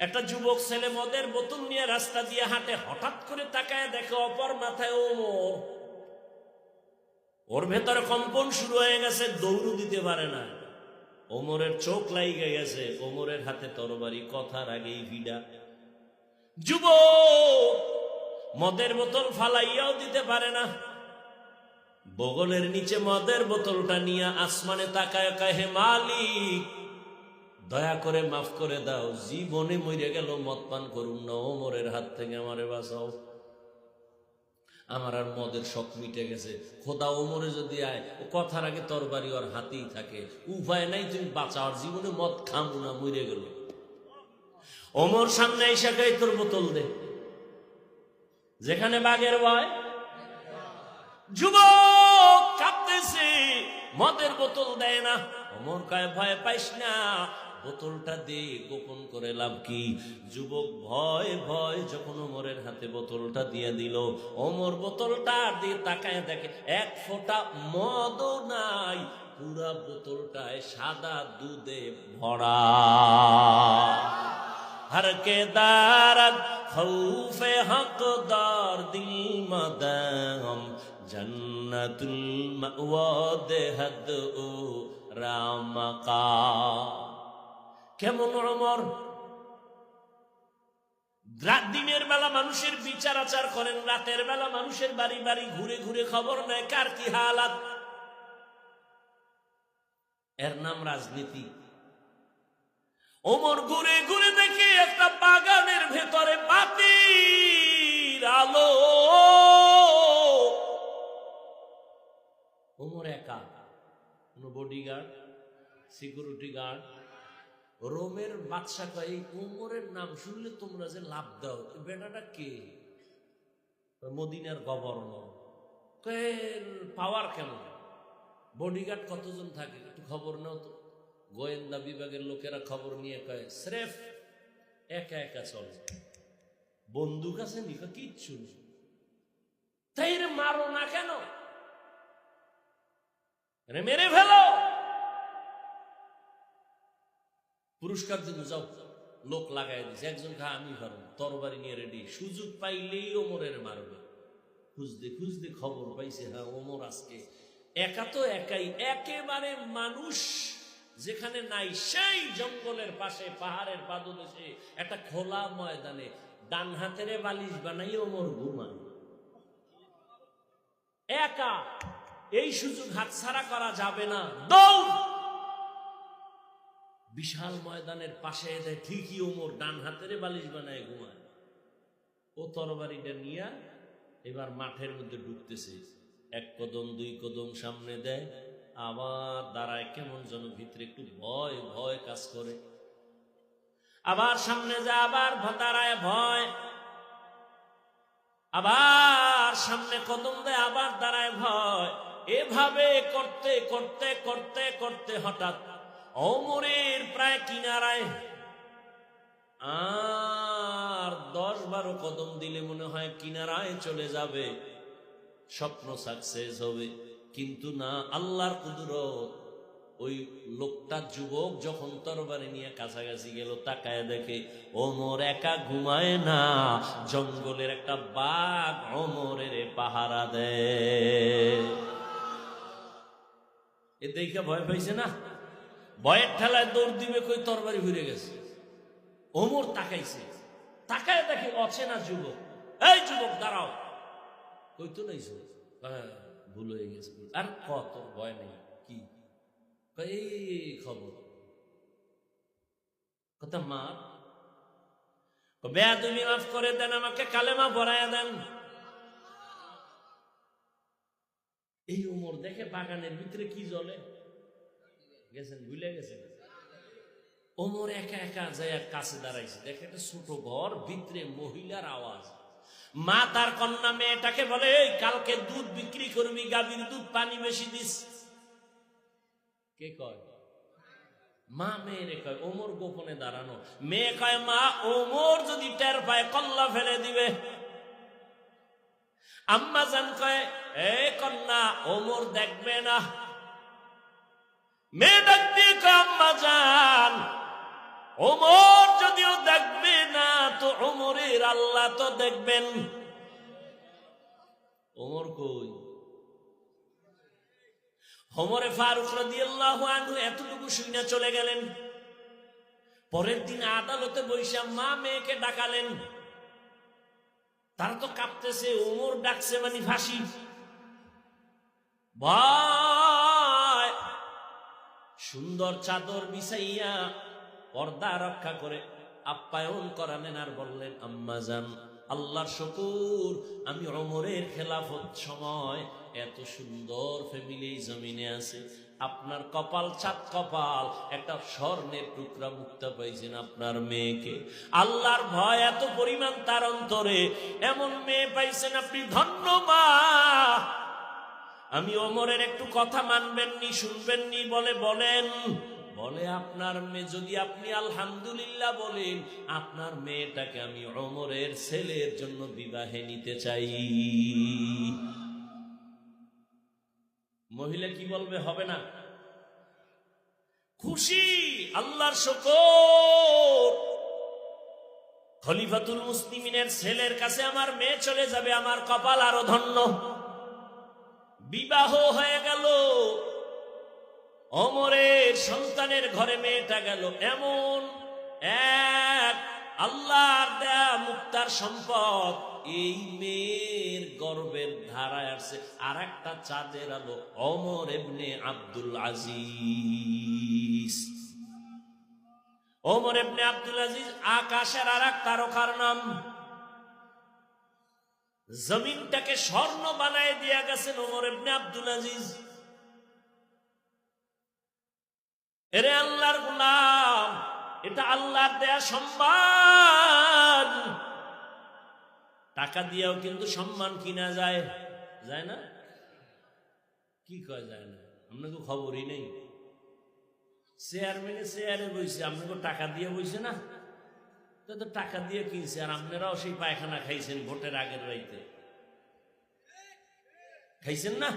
একটা যুবক ছেলে মদের বোতল নিয়ে রাস্তা দিয়ে হাঁটে, হঠাৎ করে তাকায় দেখে অপর মাথায় ওমর ওর ভেতরে কম্পন শুরু হয়ে গেছে দৌড়ু দিতে পারে না। ওমরের চোখ লাইগে গেছে, ওমরের হাতে তরবারি, কথার আগেই ভিডা। যুব মদের বোতল ফালাইয়াও দিতে পারে না। বগলের নিচে মদের বোতলটা নিয়ে আসমানে তাকায় কাহে মালিক দয়া করে মাফ করে দাও, জীবনে মরে গেল মদ পান করুন না ওমরের হাত থেকে আমারে বাঁচাও। আমার আর মদের শখ মিটে গেছে। খোদা ওমরে যদি আয়, ও কথার আগে তরবারি ওর হাতেই থাকে। উপায় নাই, তুমি বাঁচাওয়ার জীবনে মদ খামু না, মরে গেল। ওমর সামনে এসে গাই তোর বোতল দে। যেখানে বাঘের ভয়, যুবক কাঁদতেছে মদের বোতল দেয় না। অমর কায়, ভয় পাইস না বোতলটা দিয়ে গোপন করে লাভ কি? যুবক ভয় ভয় যখন ওমরের হাতে বোতলটা দিয়ে দিল। ওমর বোতলটা দিয়ে তাকায় দেখে এক ফোঁটা মদ নাই, পুরা বোতলটায় সাদা দুধে ভরা। হর কে দারদ খৌফে হকদার দিল মদম জন্নতুল মাওয়া দেহদ ও রামকা। কেমন অমর দিনের বেলা মানুষের বিচার আচার করেন, রাতের বেলা মানুষের বাড়ি বাড়ি ঘুরে ঘুরে খবর নেয়, কার কি হালাত? এর নাম রাজনীতি। ওমর ঘুরে ঘুরে দেখি একটা বাগানের ভেতরে বাতির আলো। ওমর একা, কোন বডিগার্ড সিকিউরিটি গার্ড রোমের বাদশা কয় এই ওমরের নাম শুনলে তোমরা যে লাভ দাও বেটাটা কে? মদিনার গভর্নর। পাওয়ার কেমন? বডিগার্ড কতজন থাকে? একটু খবর নাও তো। গোয়েন্দা বিভাগের লোকেরা খবর নিয়ে কয়, স্রেফ একা একা চলে। বন্দুক আছে নিকা? কিচ্ছু তাই রে মারো না কেন? মেরে ফেলো! পুরস্কার দিন যাও। লোক লাগাই দিছে, একজন খা, আমি পারব তরবারি নিয়ে রেডি সুযোগ পাইলেই ওমরের মারবে। খুঁজতে খুঁজতে খবর পাইছে হ্যাঁ ওমর আজকে একা তো একাই, একেবারে মানুষ যেখানে নাই, সেই জঙ্গলের পাশে, পাহাড়ের পাদদেশে, একটা খোলা ময়দানে, ডান হাতের বালিশ বানাই ওমর ঘুমান একা, এই সুযোগ হাতছাড়া করা যাবে না। দৌড়! বিশাল ময়দানের পাশে দেয় ঠিকই ওমর ডান হাতের বালিশ বানায় ঘুমায়। ও তরবারিটা নিয়ে এবার মাঠের মধ্যে ঢুকতেছে। এক কদম, দুই কদম সামনে দেয়। আবার দাঁড়ায় কেমন যেন ভিতরে একটু ভয় ভয় কাজ করে। আবার সামনে যায়, আবার দাঁড়ায় ভয়। আবার সামনে কদম দেয়, আবার দাঁড়ায় ভয়। এভাবে করতে করতে করতে করতে হঠাৎ অমরের প্রায় কিনারায় আর দশ বারো কদম দিলে মনে হয় কিনারায় চলে যাবে, স্বপ্ন সাকসেস হবে। কিন্তু না, আল্লাহর কুদরত, ওই লোকটা যুবক যখন তরবারি নিয়ে কাছাকাছি গেল, তাকায় দেখে ওমর একা ঘুমায় না, জঙ্গলের একটা বাঘ অমরের পাহারা দেয়। এ দেখে ভয় পাইছে না? ভয়ের ঠেলায় দৌড় দিবে কই তরবারি ঘুরে গেছে। ওমর তাকাইছে। তাকায় দেখে অচেনা যুবক। এই যুবক, দাঁড়াও। কই তো নাই হ্যাঁ ভুল হয়ে গেছে। আর কত ভয় নেই, কি? এই খবর। কথা মা বেয়া তুমি মাফ করে দেন, আমাকে কালেমা ভরাইয়া দেন। এই উমর দেখে বাগানের ভিতরে কি জ্বলে? গেছেন ভুলে গেছেন? ওমর একা একা যায় কাছে দাঁড়াইছে। দেখে একটা ছোট ঘর ভিতরে মহিলার আওয়াজ। মা তার কন্যা মেয়েটাকে বলে "এই, কালকে দুধ বিক্রি করবি গাভীর দুধ পানি বেশি দিস। কে কয়? মা মেয়েরে কয় ওমর গোপনে দাঁড়ানো। মেয়ে কয় মা ওমর যদি টের পায় কল্লা ফেলে দিবে। আম্মা জান কয় এ কন্যা ওমর দেখবে না। দিয়ে জান ওমর যদিও দেখবে ওমরের আল্লাহ তো দেখবেন। ওমর কই? ফারুক রাদিয়াল্লাহু আনহু এতটুকু শুইনা চলে গেলেন। পরের দিন আদালতে বৈশা মা মেয়েকে ডাকালেন। তারা তো কাঁপতেছে, ওমর ডাকছে মানে ফাঁসি। ভয় সুন্দর চাদর বিছাইয়া পর্দা রক্ষা করে আপ্যায়ন করালেন আর বললেন, আম্মা যান আল্লাহর শকুর, আমি অমরের খেলাফত সময় এত সুন্দর ফ্যামিলি জমিনে আছে। আপনার কপাল চাঁদ কপাল, একটা স্বর্ণের টুকরা মুক্তা পাইছেন আপনার মেয়েকে। আল্লাহর ভয় এত পরিমাণ তার অন্তরে, এমন মেয়ে পাইছেন আপনি ধন্য মা। আমি ওমরের একটু কথা মানবেননি, শুনবেননি, বলে বলেন, বলে আপনার মেয়ে, যদি আপনি আলহামদুলিল্লাহ বলেন, আপনার মেয়েটাকে আমি অমরের ছেলের জন্য বিবাহে নিতে চাই। মহিলা কি বলবে, হবে না? খুশি, আল্লাহর শকর। খলিফাতুল মুসলিমিনের ছেলের কাছে আমার মেয়ে চলে যাবে, আমার কপাল আরও ধন্য। বিবাহ হয়ে গেল। অমরের সন্তানের ঘরে মেয়েটা গেল। এমন এক আল্লাহর দেয়া মুক্তার সম্পদ। এই মেয়ের গর্বের ধারায় আসছে। আর একটা চাঁদের আলো, অমর এমনি আব্দুল আজিজ। ওমর এমনি আব্দুল আজিজ আকাশের আর এক তারকার নাম। জমিনটাকে স্বর্ণ বানায় দিয়া গেছেন ওমর ইবনে আব্দুল আজিজ। এরে আল্লাহর গোলাম, এটা আল্লাহর দেয়া সম্মান। টাকা দিয়েও কিন্তু সম্মান কিনা যায়? যায় না? কি কয় যায় না? আপনাকে খবরই নেই। চেয়ারম্যানে চেয়ারে বইছে, আপনাকে টাকা দিয়ে বইছে না? তো তো টাকা দিয়ে কিনছে আর আপনারাও সেই পায়খানা খাইছেন ভোটের আগের রাইতে। খাইছেন না?